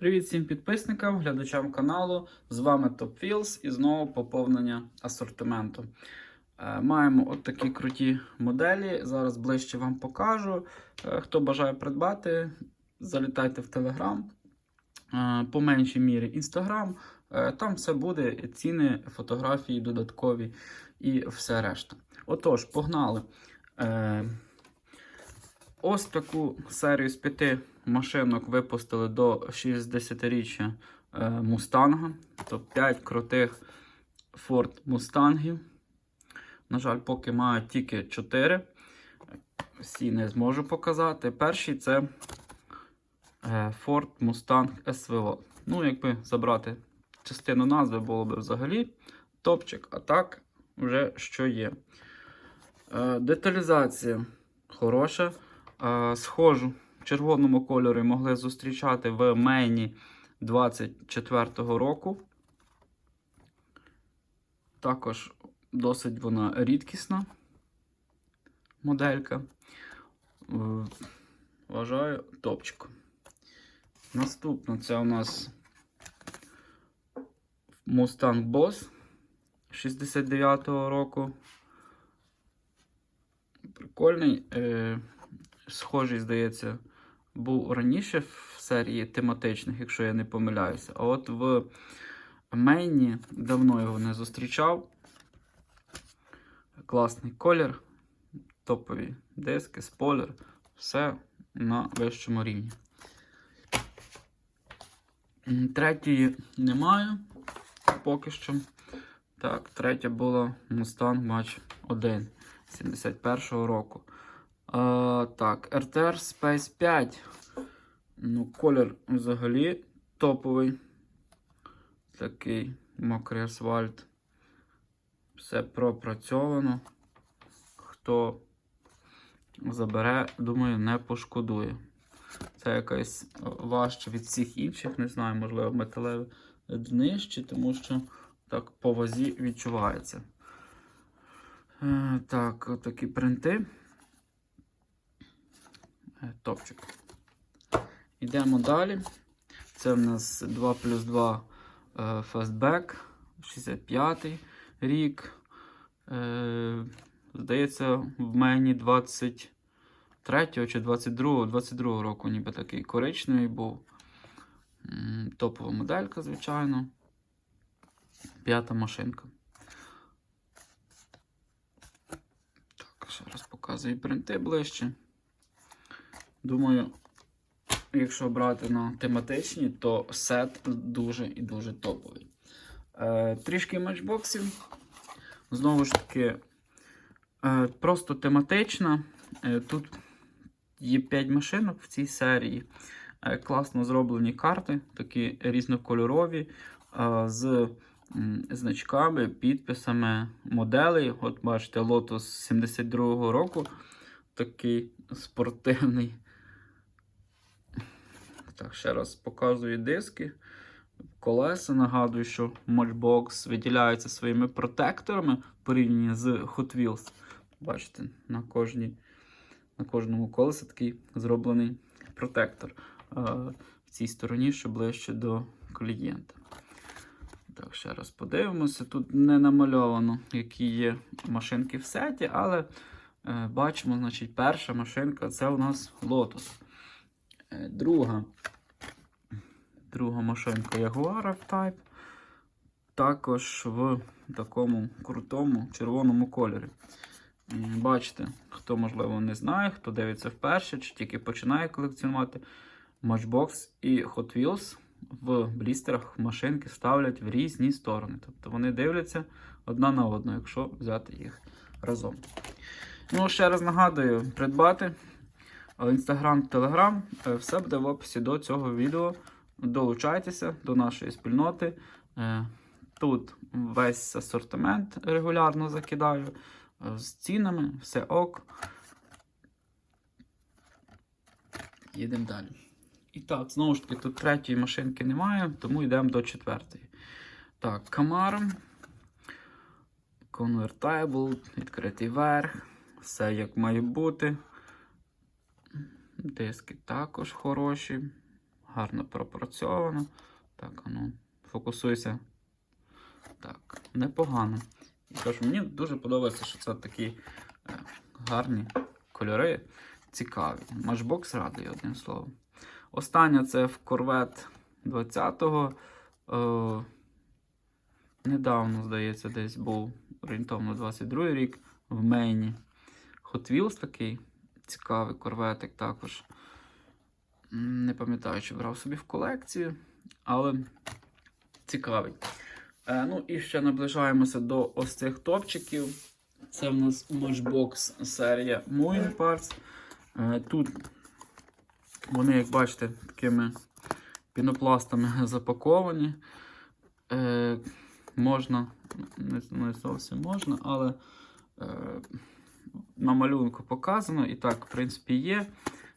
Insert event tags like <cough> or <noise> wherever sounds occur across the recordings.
Привіт всім підписникам, глядачам каналу. З вами Top Wheels і знову поповнення асортименту. Е, Маємо от такі круті моделі. Зараз ближче вам покажу. Е, Хто бажає придбати, залітайте в Telegram. Е, По меншій мірі Instagram. Там все буде, ціни, фотографії додаткові і все решта. Отож, погнали. Ось таку серію з п'яти машинок випустили до 60-річчя е, Мустанга. Тобто 5 крутих Ford Мустангів. На жаль, поки маю тільки 4. Всі не зможу показати. Перший це е, Ford Mustang SVO. Ну, якби забрати частину назви, було б взагалі топчик, а так вже що є. Е, Деталізація хороша. Е, Схожу в червоному кольорі могли зустрічати в мейні 24-го року. Також досить вона рідкісна моделька. Е, Вважаю топчик. Наступно це у нас Mustang Boss 69-го року. Прикольний. Схожий, здається, був раніше в серії тематичних, якщо я не помиляюся. А от в мейні давно його не зустрічав. Класний колір, топові диски, спойлер, все на вищому рівні. Третьої немає поки що. Так, третя була Mustang Match 1 71-го року. А, так, RTR Space 5. Ну, колір взагалі топовий. Такий мокрий асфальт. Все пропрацьовано. Хто забере, думаю, не пошкодує. Це якась важче від всіх інших, не знаю, можливо, металеве днище, тому що так по вазі відчувається. Е, так, отакі принти. Е, Топчик. Йдемо далі. Це в нас 2 плюс 2 е, Fastback, 65 рік. Е, Здається, в мені 23 чи 22 22 року, ніби такий коричневий був. Топова моделька, звичайно. П'ята машинка. Так, ще раз показую принти ближче. Думаю, якщо брати на тематичні, то сет дуже і дуже топовий. Е, трішки матчбоксів. Знову ж таки, е, просто тематична. Е, тут є 5 машинок в цій серії. Е, класно зроблені карти, такі різнокольорові, е, з значками, підписами моделей. От бачите, Lotus 72-го року. Такий спортивний. Так, ще раз показую диски. Колеса. Нагадую, що Matchbox виділяється своїми протекторами в порівнянні з Hot Wheels. Бачите, на кожній, на кожному колесі такий зроблений протектор. А, в цій стороні, що ближче до клієнта. Так, ще раз подивимося. Тут не намальовано, які є машинки в сеті, але е, бачимо, значить, перша машинка це у нас Lotus. Е, Друга. Друга машинка Jaguar F-Type. Також в такому крутому червоному кольорі. Бачите, хто, можливо, не знає, хто дивиться вперше, чи тільки починає колекціонувати Matchbox і Hot Wheels в блістерах машинки ставлять в різні сторони. Тобто вони дивляться одна на одну, якщо взяти їх разом. Ну, ще раз нагадую, придбати Інстаграм, Телеграм, все буде в описі до цього відео. Долучайтеся до нашої спільноти. Е, Тут весь асортимент регулярно закидаю. е, З цінами, все ок. Їдемо далі. І так, знову ж таки, тут третьої машинки немає, тому йдемо до четвертої. Так, Camaro. Convertible, відкритий верх. Все як має бути. Диски також хороші, гарно пропрацьовано. Так, ну, фокусуйся. Так, непогано. І кажу, мені дуже подобається, що це такі е, гарні кольори, цікаві. Матчбокс радий, одним словом. Остання це в Corvette 20-го. Е, недавно, здається, десь був орієнтовно 22 й рік в Мейні. Hot Wheels такий цікавий корветик також. Не пам'ятаю, чи брав собі в колекцію, але цікавий. Е, ну і ще наближаємося до ось цих топчиків. Це в нас Matchbox серія Moving Parts. Е, тут вони, як бачите, такими пінопластами запаковані. Е, можна, не, не зовсім можна, але е, на малюнку показано, і так, в принципі, є.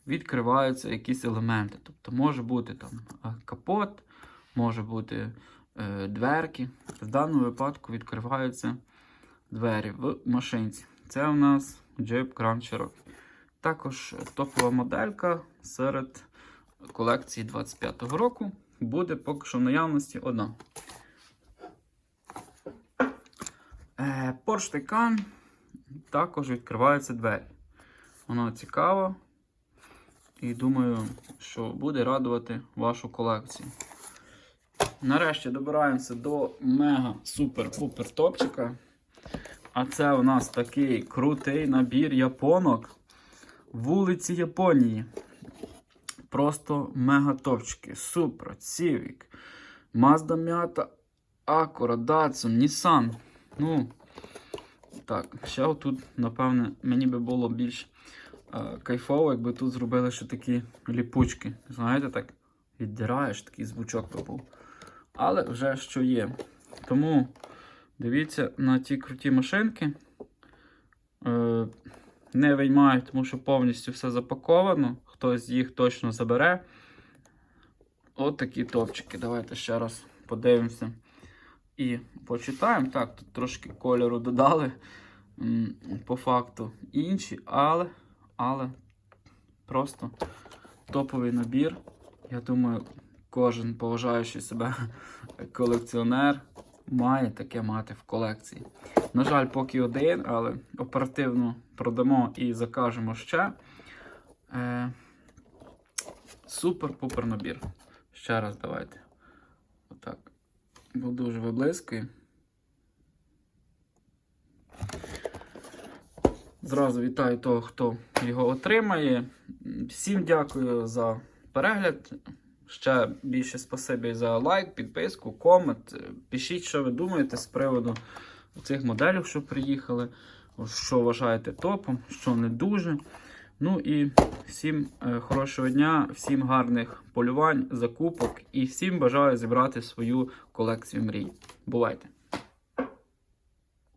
Відкриваються якісь елементи. Тобто може бути там е, капот, може бути е, дверки. В даному випадку відкриваються двері в машинці. Це у нас Jeep Grand Cherokee. Також топова моделька серед колекції 25-го року. Буде поки що в наявності одна. Е, Porsche Taycan також відкриваються двері. Воно цікаво. І думаю, що буде радувати вашу колекцію. Нарешті добираємося до мега супер-пупер топчика. А це у нас такий крутий набір японок вулиці Японії. Просто мега топчики. Supra, Civic, Mazda Miata, Acura, Datsun, Nissan. Ну, так, ще тут, напевне, мені би було більш е, кайфово, якби тут зробили ще такі ліпучки. Знаєте, так віддираєш, такий звучок був. Але вже що є. Тому дивіться на ті круті машинки. Е, не виймають, тому що повністю все запаковано. Хтось їх точно забере. От такі топчики. Давайте ще раз подивимося і почитаємо. Так, тут трошки кольору додали. По факту інші, але, але просто топовий набір. Я думаю, кожен поважаючий себе <laughs> колекціонер має таке мати в колекції. На жаль, поки один, але оперативно продамо і закажемо ще. Е, Супер-пупер набір. Ще раз давайте. Бо дуже виблискує. Зразу вітаю того, хто його отримає. Всім дякую за перегляд. Ще більше спасибі за лайк, підписку, комент. Пишіть, що ви думаєте з приводу цих моделів, що приїхали, що вважаєте топом, що не дуже. Ну і всім е, хорошого дня, всім гарних полювань, закупок і всім бажаю зібрати свою колекцію мрій. Бувайте!